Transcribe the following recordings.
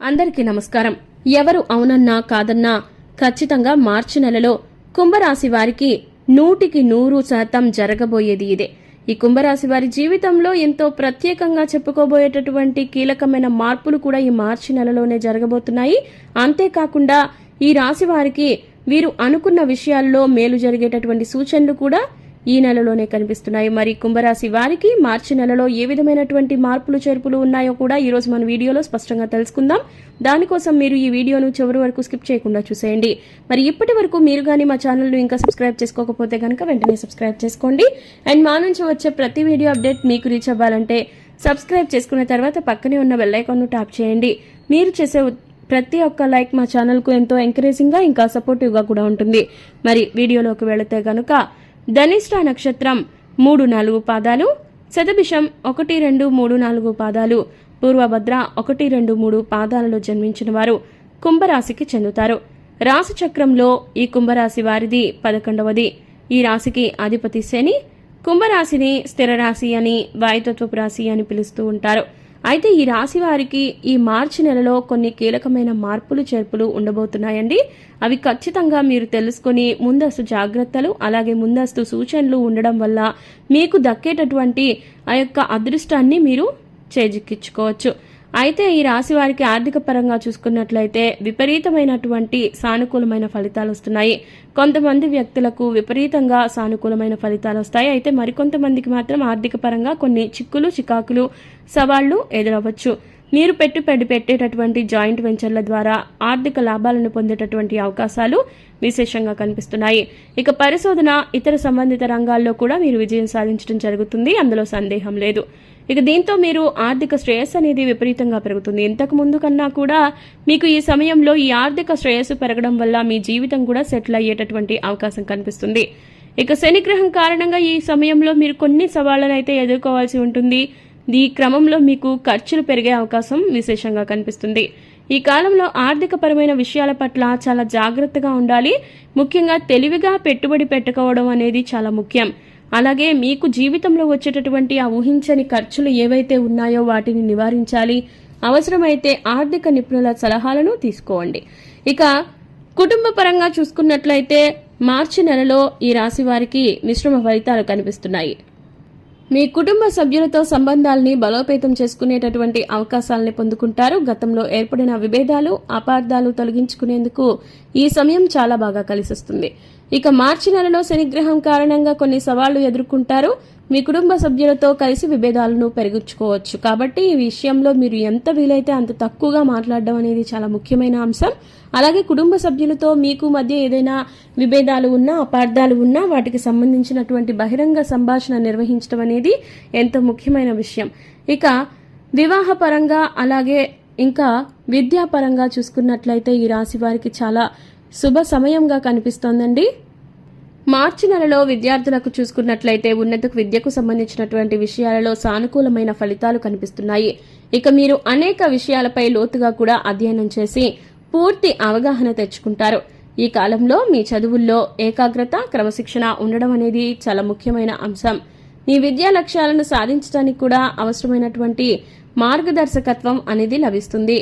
అందరికీ నమస్కారం. ఎవరు అవునన్నా కాదన్నా ఖచ్చితంగా మార్చి నెలలో కుంభరాశి వారికి నూటికి నూరు శాతం జరగబోయేది ఇదే. ఈ కుంభరాశి వారి జీవితంలో ఎంతో ప్రత్యేకంగా చెప్పుకోబోయేటటువంటి కీలకమైన మార్పులు కూడా ఈ మార్చి నెలలోనే జరగబోతున్నాయి. అంతేకాకుండా ఈ రాశి వారికి వీరు అనుకున్న విషయాల్లో మేలు జరిగేటటువంటి సూచనలు కూడా ఈ నెలలోనే కనిపిస్తున్నాయి. మరి కుంభరాశి వారికి మార్చి నెలలో ఏ విధమైనటువంటి మార్పులు చేర్పులు ఉన్నాయో కూడా ఈరోజు మన వీడియోలో స్పష్టంగా తెలుసుకుందాం. దానికోసం మీరు ఈ వీడియోను చివరి వరకు స్కిప్ చేయకుండా చూసేయండి. మరి ఇప్పటి వరకు మీరు కానీ మా ఛానల్ను ఇంకా సబ్స్క్రైబ్ చేసుకోకపోతే కనుక వెంటనే సబ్స్క్రైబ్ చేసుకోండి. అండ్ మా నుంచి వచ్చే ప్రతి వీడియో అప్డేట్ మీకు రీచ్ అవ్వాలంటే సబ్స్క్రైబ్ చేసుకున్న తర్వాత పక్కనే ఉన్న బెల్ ట్యాప్ చేయండి. మీరు చేసే ప్రతి ఒక్క లైక్ మా ఛానల్కు ఎంతో ఎంకరేజింగ్గా ఇంకా సపోర్టివ్గా కూడా ఉంటుంది. మరి వీడియోలోకి వెళితే కనుక ధనిష్ట నక్షత్రం మూడు నాలుగు పాదాలు శతభిషం ఒకటి రెండు మూడు నాలుగు పాదాలు పూర్వభద్ర ఒకటి రెండు మూడు పాదాలలో జన్మించిన వారు కుంభరాశికి చెందుతారు. రాశి చక్రంలో ఈ కుంభరాశి వారిది పదకొండవది. ఈ రాశికి అధిపతి శని కుంభరాశిని స్థిర రాశి అని వాయుతత్వపు రాశి అని పిలుస్తూ ఉంటారు. అయితే ఈ రాశి వారికి ఈ మార్చి నెలలో కొన్ని కీలకమైన మార్పులు చేర్పులు ఉండబోతున్నాయండి. అవి ఖచ్చితంగా మీరు తెలుసుకొని ముందస్తు జాగ్రత్తలు అలాగే ముందస్తు సూచనలు ఉండడం వల్ల మీకు దక్కేటటువంటి ఆ యొక్క అదృష్టాన్ని మీరు చేజిక్కించుకోవచ్చు. అయితే ఈ రాశి వారికి ఆర్థిక పరంగా చూసుకున్నట్లయితే విపరీతమైనటువంటి సానుకూలమైన ఫలితాలు వస్తున్నాయి. కొంతమంది వ్యక్తులకు విపరీతంగా సానుకూలమైన ఫలితాలు వస్తాయి. అయితే మరికొంతమందికి మాత్రం ఆర్థిక పరంగా కొన్ని చిక్కులు చికాకులు సవాళ్ళు ఎదురవ్వచ్చు. మీరు పెట్టుబడి పెట్టేటటువంటి జాయింట్ వెంచర్ల ద్వారా ఆర్థిక లాభాలను పొందేటటువంటి అవకాశాలు విశేషంగా కనిపిస్తున్నాయి. ఇక పరిశోధన ఇతర సంబంధిత రంగాల్లో కూడా మీరు విజయం సాధించడం జరుగుతుంది. అందులో సందేహం లేదు. ఇక దీంతో మీరు ఆర్థిక శ్రేయస్సు అనేది విపరీతంగా పెరుగుతుంది. ఇంతకు ముందు కన్నా కూడా మీకు ఈ సమయంలో ఈ ఆర్థిక శ్రేయస్సు పెరగడం వల్ల మీ జీవితం కూడా సెటిల్ అయ్యేటటువంటి అవకాశం కనిపిస్తుంది. ఇక శనిగ్రహం కారణంగా ఈ సమయంలో మీరు కొన్ని సవాళ్ళను అయితే ఎదుర్కోవాల్సి ఉంటుంది. ఈ క్రమంలో మీకు ఖర్చులు పెరిగే అవకాశం విశేషంగా కనిపిస్తుంది. ఈ కాలంలో ఆర్థికపరమైన విషయాల పట్ల చాలా జాగ్రత్తగా ఉండాలి. ముఖ్యంగా తెలివిగా పెట్టుబడి పెట్టుకోవడం అనేది చాలా ముఖ్యం. అలాగే మీకు జీవితంలో వచ్చేటటువంటి ఆ ఊహించని ఖర్చులు ఏవైతే ఉన్నాయో వాటిని నివారించాలి. అవసరమైతే ఆర్థిక నిపుణుల సలహాలను తీసుకోండి. ఇక కుటుంబ పరంగా చూసుకున్నట్లయితే మార్చి నెలలో ఈ రాశి వారికి మిశ్రమ ఫలితాలు కనిపిస్తున్నాయి. మీ కుటుంబ సభ్యులతో సంబంధాలని బలోపేతం చేసుకునేటటువంటి అవకాశాలని పొందుకుంటారు. గతంలో ఏర్పడిన విభేదాలు అపార్థాలు తొలగించుకునేందుకు ఈ సమయం చాలా బాగా కలిసొస్తుంది. ఇక మార్చి నెలలో శనిగ్రహం కారణంగా కొన్ని సవాళ్ళు ఎదుర్కొంటారు. మీ కుటుంబ సభ్యులతో కలిసి విభేదాలను పెరుగుచ్చుకోవచ్చు కాబట్టి ఈ విషయంలో మీరు ఎంత వీలైతే అంత తక్కువగా మాట్లాడడం అనేది చాలా ముఖ్యమైన అంశం. అలాగే కుటుంబ సభ్యులతో మీకు మధ్య ఏదైనా విభేదాలు ఉన్నా అపార్థాలు ఉన్నా వాటికి సంబంధించినటువంటి బహిరంగ సంభాషణ నిర్వహించడం అనేది ఎంతో ముఖ్యమైన విషయం. ఇక వివాహపరంగా అలాగే ఇంకా విద్యాపరంగా చూసుకున్నట్లయితే ఈ రాశి వారికి చాలా శుభ సమయంగా కనిపిస్తోందండి. మార్చి నెలలో విద్యార్థులకు చూసుకున్నట్లయితే ఉన్నత విద్యకు సంబంధించినటువంటి విషయాలలో సానుకూలమైన ఫలితాలు కనిపిస్తున్నాయి. ఇక మీరు అనేక విషయాలపై లోతుగా కూడా అధ్యయనం చేసి పూర్తి అవగాహన తెచ్చుకుంటారు. ఈ కాలంలో మీ చదువుల్లో ఏకాగ్రత క్రమశిక్షణ ఉండడం అనేది చాలా ముఖ్యమైన అంశం. మీ విద్యా లక్ష్యాలను సాధించడానికి కూడా అవసరమైనటువంటి మార్గదర్శకత్వం అనేది లభిస్తుంది.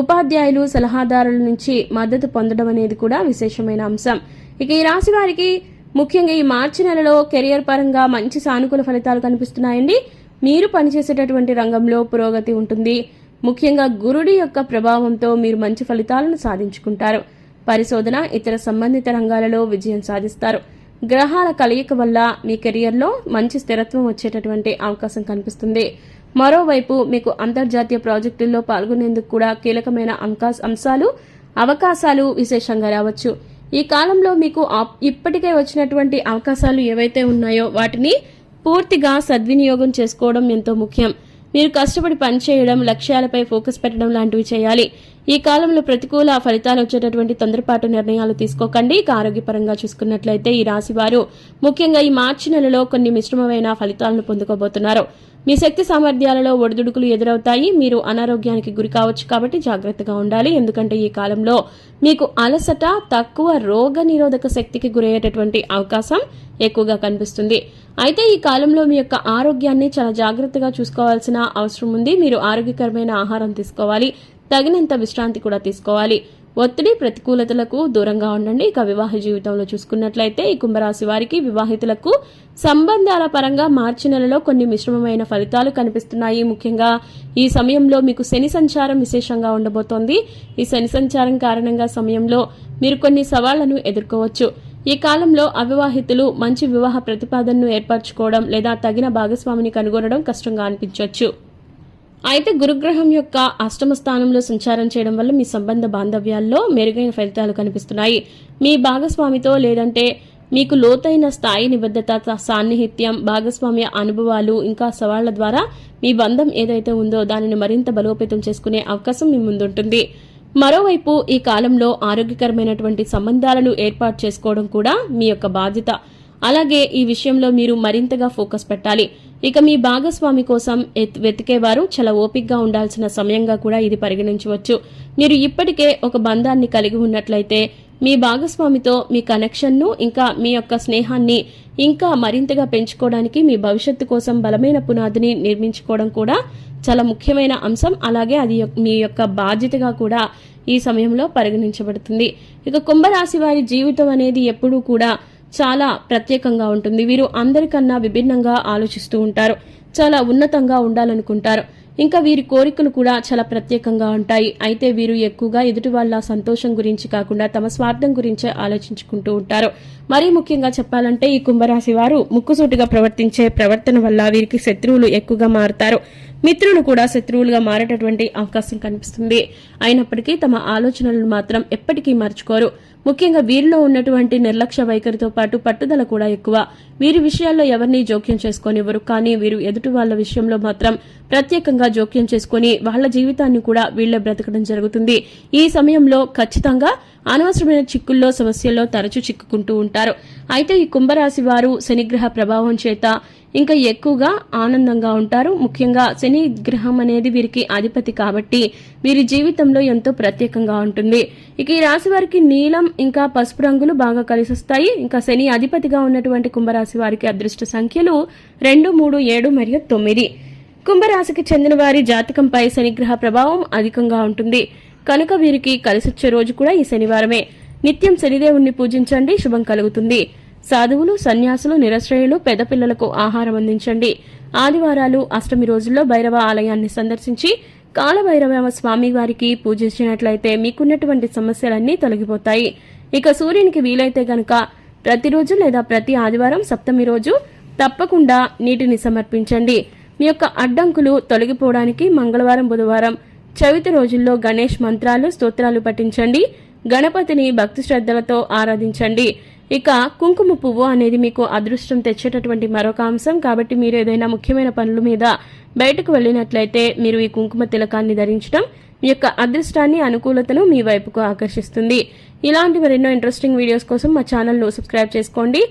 ఉపాధ్యాయులు సలహాదారుల నుంచి మద్దతు పొందడం అనేది కూడా విశేషమైన అంశం. ఇక ఈ రాశి వారికి ముఖ్యంగా ఈ మార్చి నెలలో కెరియర్ పరంగా మంచి సానుకూల ఫలితాలు కనిపిస్తున్నాయండి. మీరు పనిచేసేటటువంటి రంగంలో పురోగతి ఉంటుంది. ముఖ్యంగా గురుడి యొక్క ప్రభావంతో మీరు మంచి ఫలితాలను సాధించుకుంటారు. పరిశోధన ఇతర సంబంధిత రంగాలలో విజయం సాధిస్తారు. గ్రహాల కలయిక వల్ల మీ కెరియర్లో మంచి స్థిరత్వం వచ్చేటటువంటి అవకాశం కనిపిస్తుంది. మరోవైపు మీకు అంతర్జాతీయ ప్రాజెక్టుల్లో పాల్గొనేందుకు కూడా కీలకమైన అంశాలు అవకాశాలు విశేషంగా రావచ్చు. ఈ కాలంలో మీకు ఇప్పటికే వచ్చినటువంటి అవకాశాలు ఏవైతే ఉన్నాయో వాటిని పూర్తిగా సద్వినియోగం చేసుకోవడం ఎంతో ముఖ్యం. మీరు కష్టపడి పనిచేయడం లక్ష్యాలపై ఫోకస్ పెట్టడం లాంటివి చేయాలి. ఈ కాలంలో ప్రతికూల ఫలితాలు వచ్చేటటువంటి తొందరపాటు నిర్ణయాలు తీసుకోకండి. ఇక ఆరోగ్యపరంగా చూసుకున్నట్లయితే ఈ రాశి వారు ముఖ్యంగా ఈ మార్చి నెలలో కొన్ని మిశ్రమమైన ఫలితాలను పొందుకోబోతున్నారు. మీ శక్తి సామర్థ్యాలలో ఒడిదుడుకులు ఎదురవుతాయి. మీరు అనారోగ్యానికి గురి కావచ్చు కాబట్టి జాగ్రత్తగా ఉండాలి. ఎందుకంటే ఈ కాలంలో మీకు అలసట తక్కువ రోగ నిరోధక శక్తికి గురయ్యేటటువంటి అవకాశం ఎక్కువగా కనిపిస్తుంది. అయితే ఈ కాలంలో మీ యొక్క ఆరోగ్యాన్ని చాలా జాగ్రత్తగా చూసుకోవాల్సిన అవసరం ఉంది. మీరు ఆరోగ్యకరమైన ఆహారం తీసుకోవాలి. తగినంత విశ్రాంతి కూడా తీసుకోవాలి. ఒత్తిడి ప్రతికూలతలకు దూరంగా ఉండండి. ఇక వివాహ జీవితంలో చూసుకున్నట్లయితే ఈ కుంభరాశి వారికి వివాహితులకు సంబంధాల పరంగా మార్చి నెలలో కొన్ని మిశ్రమమైన ఫలితాలు కనిపిస్తున్నాయి. ముఖ్యంగా ఈ సమయంలో మీకు శని సంచారం విశేషంగా ఉండబోతోంది. ఈ శని సంచారం కారణంగా సమయంలో మీరు కొన్ని సవాళ్ళను ఎదుర్కోవచ్చు. ఈ కాలంలో అవివాహితులు మంచి వివాహ ప్రతిపాదనను ఏర్పరచుకోవడం లేదా తగిన భాగస్వామిని కనుగొనడం కష్టంగా అనిపించవచ్చు అయితే గురుగ్రహం యొక్క అష్టమ స్థానంలో సంచారం చేయడం వల్ల మీ సంబంధ బాంధవ్యాల్లో మెరుగైన ఫలితాలు కనిపిస్తున్నాయి. మీ భాగస్వామితో లేదంటే మీకు లోతైన స్థాయి నిబద్ధత సాన్నిహిత్యం భాగస్వామ్య అనుభవాలు ఇంకా సవాళ్ళ ద్వారా మీ బంధం ఏదైతే ఉందో దానిని మరింత బలోపేతం చేసుకునే అవకాశం మీ ముందుంటుంది. మరోవైపు ఈ కాలంలో ఆరోగ్యకరమైనటువంటి సంబంధాలను ఏర్పాటు చేసుకోవడం కూడా మీ యొక్క బాధ్యత. అలాగే ఈ విషయంలో మీరు మరింతగా ఫోకస్ పెట్టాలి. ఇక మీ భాగస్వామి కోసం ఎత్- వెతికేవారు చాలా ఓపిక్గా ఉండాల్సిన సమయంగా కూడా ఇది పరిగణించవచ్చు. మీరు ఇప్పటికే ఒక బంధాన్ని కలిగి ఉన్నట్లయితే మీ భాగస్వామితో మీ కనెక్షన్ను ఇంకా మీ యొక్క స్నేహాన్ని ఇంకా మరింతగా పెంచుకోవడానికి మీ భవిష్యత్తు కోసం బలమైన పునాదిని నిర్మించుకోవడం కూడా చాలా ముఖ్యమైన అంశం. అలాగే అది మీ యొక్క బాధ్యతగా కూడా ఈ సమయంలో పరిగణించబడుతుంది. ఇక కుంభరాశి వారి జీవితం అనేది ఎప్పుడూ కూడా చాలా ప్రత్యేకంగా ఉంటుంది. వీరు అందరికన్నా విభిన్నంగా ఆలోచిస్తూ ఉంటారు. చాలా ఉన్నతంగా ఉండాలనుకుంటారు. ఇంకా వీరి కోరికలు కూడా చాలా ప్రత్యేకంగా ఉంటాయి. అయితే వీరు ఎక్కువగా ఎదుటి వాళ్ళ సంతోషం గురించి కాకుండా తమ స్వార్థం గురించే ఆలోచించుకుంటూ ఉంటారు. మరీ ముఖ్యంగా చెప్పాలంటే ఈ కుంభరాశి వారు ముక్కుసూటిగా ప్రవర్తించే ప్రవర్తన వల్ల వీరికి శత్రువులు ఎక్కువగా మారుతారు. మిత్రులు కూడా శత్రువులుగా మారేటటువంటి అవకాశం కనిపిస్తుంది. అయినప్పటికీ తమ ఆలోచనలను మాత్రం ఎప్పటికీ మర్చుకోరు ముఖ్యంగా వీరిలో ఉన్నటువంటి నిర్లక్ష్య వైఖరితో పాటు పట్టుదల కూడా ఎక్కువ. వీరి విషయాల్లో ఎవరిని జోక్యం చేసుకోనివ్వరు. కానీ వీరు ఎదుటి వాళ్ళ విషయంలో మాత్రం ప్రత్యేకంగా జోక్యం చేసుకొని వాళ్ళ జీవితాన్ని కూడా వీళ్ళే బ్రతకడం జరుగుతుంది. ఈ సమయంలో ఖచ్చితంగా అనవసరమైన చిక్కుల్లో సమస్యల్లో తరచూ చిక్కుకుంటూ ఉంటారు. అయితే ఈ కుంభరాశి వారు శనిగ్రహ ప్రభావం చేత ఇంకా ఎక్కువగా ఆనందంగా ఉంటారు. ముఖ్యంగా శని గ్రహం అనేది వీరికి అధిపతి కాబట్టి వీరి జీవితంలో ఎంతో ప్రత్యేకంగా ఉంటుంది. ఇక ఈ రాశి వారికి నీలం ఇంకా పసుపు రంగులు బాగా కలిసొస్తాయి ఇంకా శని అధిపతిగా ఉన్నటువంటి కుంభరాశి వారికి అదృష్ట సంఖ్యలు రెండు మూడు ఏడు మరియు తొమ్మిది. కుంభరాశికి చెందిన వారి జాతకంపై శనిగ్రహ ప్రభావం అధికంగా ఉంటుంది. కనుక వీరికి కలిసొచ్చే రోజు కూడా ఈ శనివారమే. నిత్యం శనిదేవుణ్ణి పూజించండి. శుభం కలుగుతుంది. సాధువులు సన్యాసులు నిరశ్రయులు పెద్ద పిల్లలకు ఆహారం అందించండి. ఆదివారాలు అష్టమి రోజుల్లో భైరవ ఆలయాన్ని సందర్శించి కాలభైరవ స్వామి వారికి పూజించినట్లయితే మీకున్నటువంటి సమస్యలన్నీ తొలగిపోతాయి. ఇక సూర్యునికి వీలైతే గనక ప్రతిరోజు లేదా ప్రతి ఆదివారం సప్తమి రోజు తప్పకుండా నీటిని సమర్పించండి. మీ యొక్క అడ్డంకులు తొలగిపోవడానికి మంగళవారం బుధవారం చవితి రోజుల్లో గణేష్ మంత్రాలు స్తోత్రాలు పఠించండి. గణపతిని భక్తి శ్రద్ధలతో ఆరాధించండి. ఇక కుంకుమ పువ్వు అనేది మీకు అదృష్టం తెచ్చేటటువంటి మరొక అంశం. కాబట్టి మీరు ఏదైనా ముఖ్యమైన పనుల మీద బయటకు వెళ్ళినట్లయితే మీరు ఈ కుంకుమ తిలకాన్ని ధరించడం మీ యొక్క అదృష్టాన్ని అనుకూలతను మీ వైపుకు ఆకర్షిస్తుంది. ఇలాంటి మరెన్నో ఇంట్రెస్టింగ్ వీడియోస్ కోసం మా ఛానల్ను సబ్స్క్రైబ్ చేసుకోండి.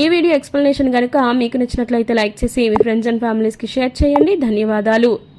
ఈ వీడియో ఎక్స్ప్లెనేషన్ కనుక మీకు నచ్చినట్లయితే లైక్ చేసి మీ ఫ్రెండ్స్ అండ్ ఫ్యామిలీస్కి షేర్ చేయండి. ధన్యవాదాలు.